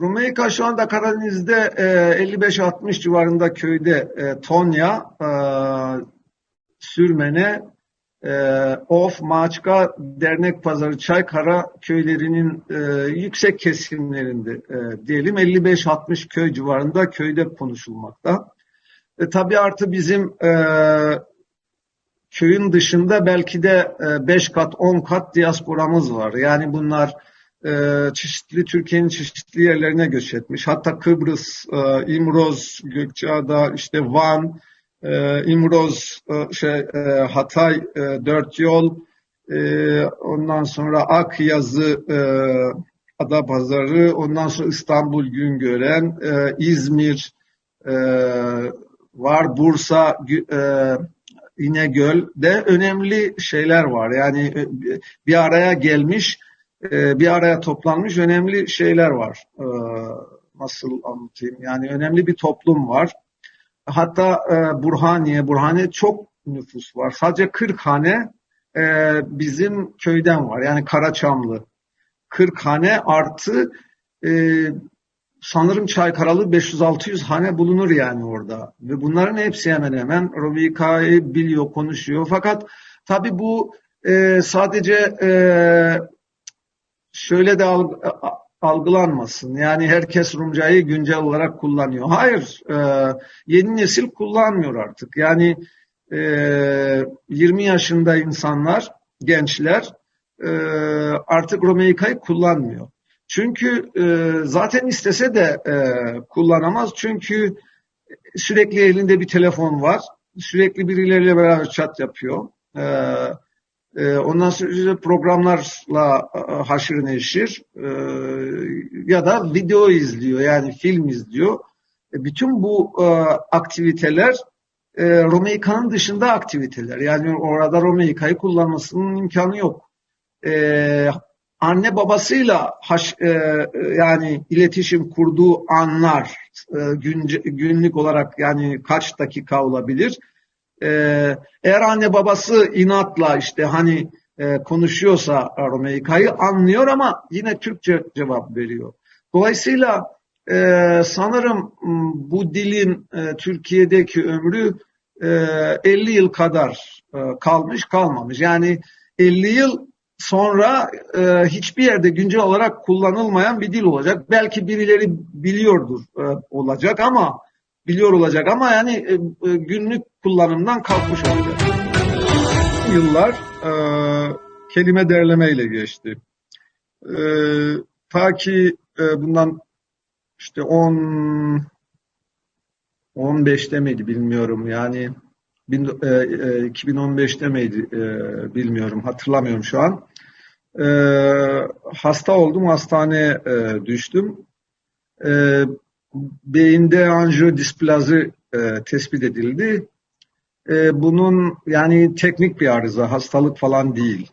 Rumeyka şu anda Karadeniz'de e, 55-60 civarında köyde e, Tonya, e, Sürmene, e, Of, Maçka, Dernek Pazarı, Çaykara köylerinin e, yüksek kesimlerinde e, diyelim 55-60 köy civarında köyde konuşulmakta. E, tabii artı bizim e, köyün dışında belki de 5 kat 10 kat diasporamız var. Yani bunlar e, çeşitli Türkiye'nin çeşitli yerlerine göç etmiş. Hatta Kıbrıs, e, İmroz, Gökçeada, işte Van, e, İmroz, e, şey e, Hatay, e, Dört Yol, e, ondan sonra Akyazı, e, Adapazarı, ondan sonra İstanbul Güngören, e, İzmir e, var, Bursa, e, İnegöl'de önemli şeyler var. Yani e, bir araya gelmiş, e, bir araya toplanmış önemli şeyler var. E, nasıl anlatayım? Yani önemli bir toplum var. Hatta Burhaniye, Burhaniye çok nüfus var. Sadece 40 hane bizim köyden var. Yani Karaçamlı. 40 hane artı sanırım Çaykaralı 500-600 hane bulunur yani orada. Ve bunların hepsi hemen hemen Romika'yı biliyor, konuşuyor. Fakat tabi bu e, sadece e, şöyle de algılanmasın. Yani herkes Rumcayı güncel olarak kullanıyor. Hayır, e, yeni nesil kullanmıyor artık. Yani e, 20 yaşında insanlar, gençler e, artık Romeika'yı kullanmıyor. Çünkü e, zaten istese de e, kullanamaz. Çünkü sürekli elinde bir telefon var. Sürekli birileriyle beraber chat yapıyor. E, e, ondan sonra programlarla e, haşır neşir e, ya da video izliyor yani film izliyor. E, bütün bu e, aktiviteler e, dışında aktiviteler. Yani orada Romeika'yı kullanmasının imkanı yok. Anne babasıyla haş, yani iletişim kurduğu anlar günlük olarak yani kaç dakika olabilir? E, eğer anne babası inatla işte hani e, konuşuyorsa Romeika'yı anlıyor ama yine Türkçe cevap veriyor. Dolayısıyla e, sanırım bu dilin e, Türkiye'deki ömrü e, 50 yıl kadar e, kalmış kalmamış. Yani 50 yıl sonra e, hiçbir yerde güncel olarak kullanılmayan bir dil olacak. Belki birileri biliyordur e, olacak ama biliyor olacak ama yani e, e, günlük kullanımdan kalkmış olacak. Yıllar e, kelime derleme ile geçti. E, ta ki e, bundan işte 10 15'te miydi bilmiyorum yani 2015'te e, miydi bilmiyorum hatırlamıyorum şu an. Hasta oldum hastaneye düştüm. Beyinde anjiyodisplazi tespit edildi. Bunun yani teknik bir arıza, hastalık falan değil.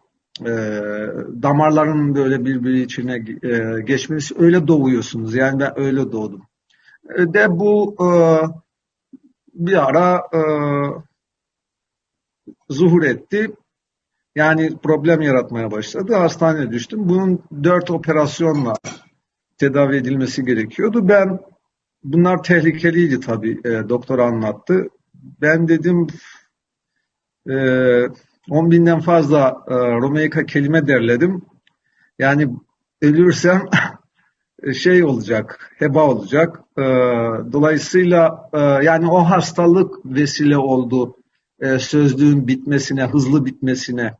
Damarların böyle birbiri içine geçmesi öyle doğuyorsunuz. Yani ben öyle doğdum. De bu bir ara zuhur etti. Yani problem yaratmaya başladı. Hastaneye düştüm. Bunun dört operasyonla tedavi edilmesi gerekiyordu. Ben bunlar tehlikeliydi tabii. E, doktor anlattı. Ben dedim e, 10 binden fazla e, Romeika kelime derledim. Yani ölürsem şey olacak, heba olacak. E, dolayısıyla e, yani o hastalık vesile oldu e, sözlüğün bitmesine, hızlı bitmesine,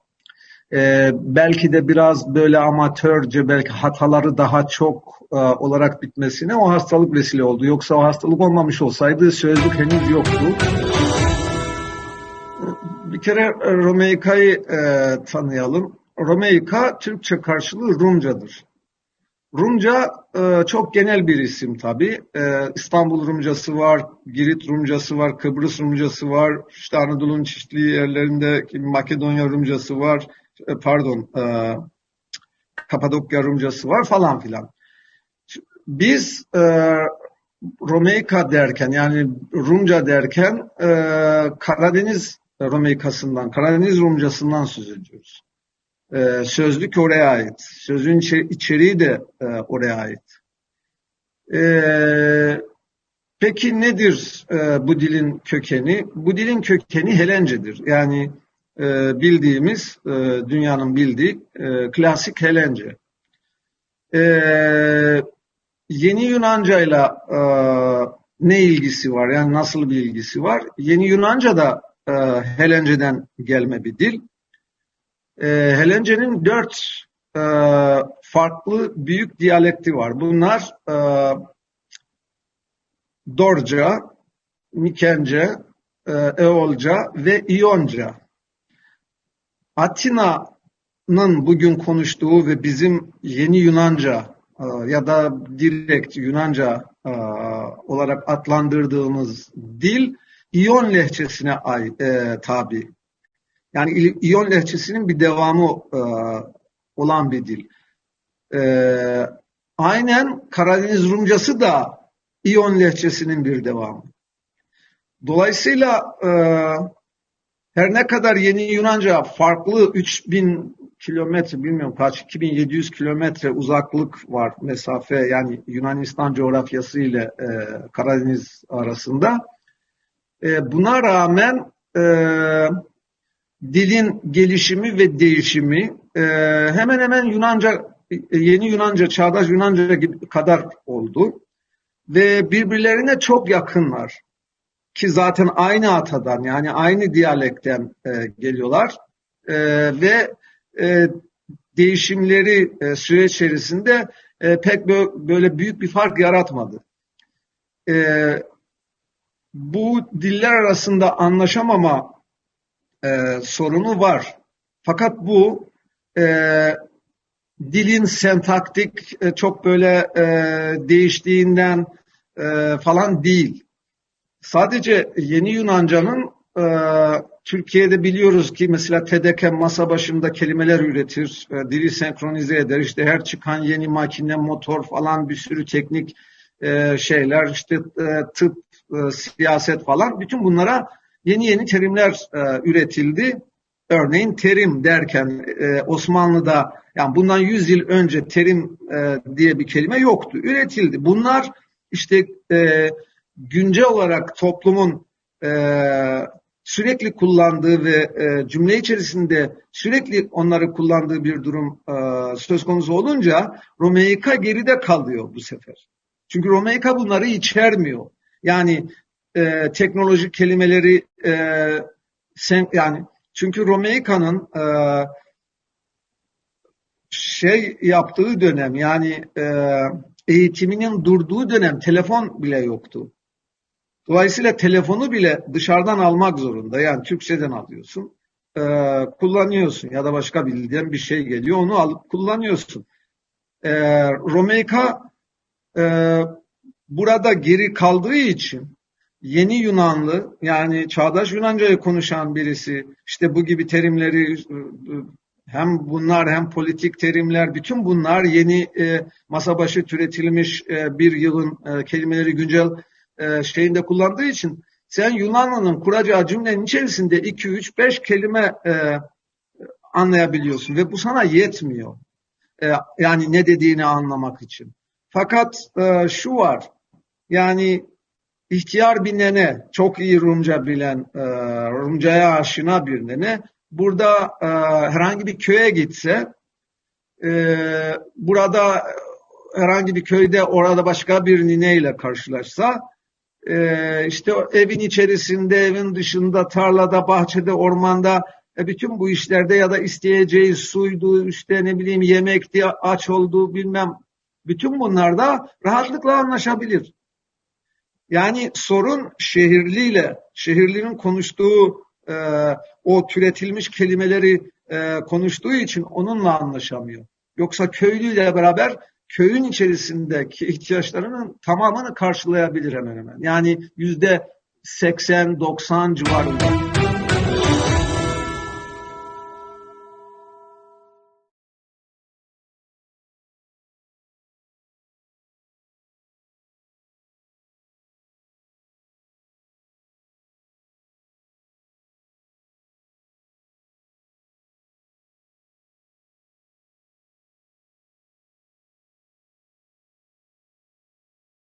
e, belki de biraz böyle amatörce, belki hataları daha çok e, olarak bitmesine o hastalık vesile oldu. Yoksa o hastalık olmamış olsaydı sözlük henüz yoktu. Bir kere Romeika'yı e, tanıyalım. Romeika Türkçe karşılığı Rumcadır. Rumca e, çok genel bir isim tabi. E, İstanbul Rumcası var, Girit Rumcası var, Kıbrıs Rumcası var, işte Anadolu'nun çeşitli yerlerinde Makedonya Rumcası var, e, pardon, e, Kapadokya Rumcası var falan filan. Biz e, Romeika derken yani Rumca derken e, Karadeniz Romeikasından, Karadeniz Rumcasından söz ediyoruz. E, sözlük oraya ait. Sözün içeriği de e, oraya ait. Ee, peki nedir e, bu dilin kökeni? Bu dilin kökeni Helencedir. Yani e, bildiğimiz, e, dünyanın bildiği e, klasik Helence. E, yeni Yunancayla e, ne ilgisi var? Yani nasıl bir ilgisi var? Yeni Yunanca da e, Helence'den gelme bir dil. E, Helence'nin dört e, farklı büyük diyalekti var. Bunlar e, Dorca, Mikence, e, Eolca ve İyonca. Atina'nın bugün konuştuğu ve bizim yeni Yunanca e, ya da direkt Yunanca e, olarak adlandırdığımız dil İyon lehçesine e, tabi. Yani İyon lehçesinin bir devamı olan bir dil. Aynen Karadeniz Rumcası da İyon lehçesinin bir devamı. Dolayısıyla her ne kadar yeni Yunanca farklı 3000 kilometre bilmiyorum kaç 2700 kilometre uzaklık var mesafe yani Yunanistan coğrafyası ile e, Karadeniz arasında. E, buna rağmen e, dilin gelişimi ve değişimi e, hemen hemen Yunanca yeni Yunanca, çağdaş Yunanca gibi kadar oldu ve birbirlerine çok yakınlar ki zaten aynı atadan yani aynı diyalekten e, geliyorlar e, ve e, değişimleri e, süreç içerisinde e, pek böyle büyük bir fark yaratmadı. E, bu diller arasında anlaşamama e, sorunu var. Fakat bu e, dilin sentaktik e, çok böyle e, değiştiğinden e, falan değil. Sadece yeni Yunanca'nın e, Türkiye'de biliyoruz ki mesela TEDK masa başında kelimeler üretir, e, dili senkronize eder. İşte her çıkan yeni makine, motor falan bir sürü teknik e, şeyler, işte e, tıp, e, siyaset falan bütün bunlara yeni yeni terimler e, üretildi. Örneğin terim derken e, Osmanlı'da yani bundan 100 yıl önce terim e, diye bir kelime yoktu. Üretildi. Bunlar işte e, güncel olarak toplumun e, sürekli kullandığı ve e, cümle içerisinde sürekli onları kullandığı bir durum e, söz konusu olunca Romeika geride kalıyor bu sefer. Çünkü Romeika bunları içermiyor. Yani e, teknoloji kelimeleri e, sen, yani çünkü Romeika'nın e, şey yaptığı dönem yani e, eğitiminin durduğu dönem telefon bile yoktu. Dolayısıyla telefonu bile dışarıdan almak zorunda. Yani Türkçeden alıyorsun, e, kullanıyorsun ya da başka bildiğin bir şey geliyor onu alıp kullanıyorsun. E, Romeika e, burada geri kaldığı için yeni Yunanlı yani çağdaş Yunanca'yı konuşan birisi işte bu gibi terimleri hem bunlar hem politik terimler bütün bunlar yeni e, masa başı türetilmiş e, bir yılın e, kelimeleri güncel e, şeyinde kullandığı için sen Yunanlı'nın kuracağı cümlenin içerisinde 2, 3, 5 kelime e, anlayabiliyorsun ve bu sana yetmiyor. E, yani ne dediğini anlamak için. Fakat e, şu var yani ihtiyar bir nene, çok iyi Rumca bilen, e, Rumcaya aşina bir nene burada e, herhangi bir köye gitse e, burada herhangi bir köyde orada başka bir nineyle karşılaşsa e, işte evin içerisinde, evin dışında, tarlada, bahçede, ormanda e, bütün bu işlerde ya da isteyeceği suydu, işte ne bileyim yemekti, aç olduğu bilmem bütün bunlarda rahatlıkla anlaşabilir. Yani sorun şehirliyle, şehirlinin konuştuğu e, o türetilmiş kelimeleri e, konuştuğu için onunla anlaşamıyor. Yoksa köylüyle beraber köyün içerisindeki ihtiyaçlarının tamamını karşılayabilir hemen hemen. Yani yüzde 80-90 civarında.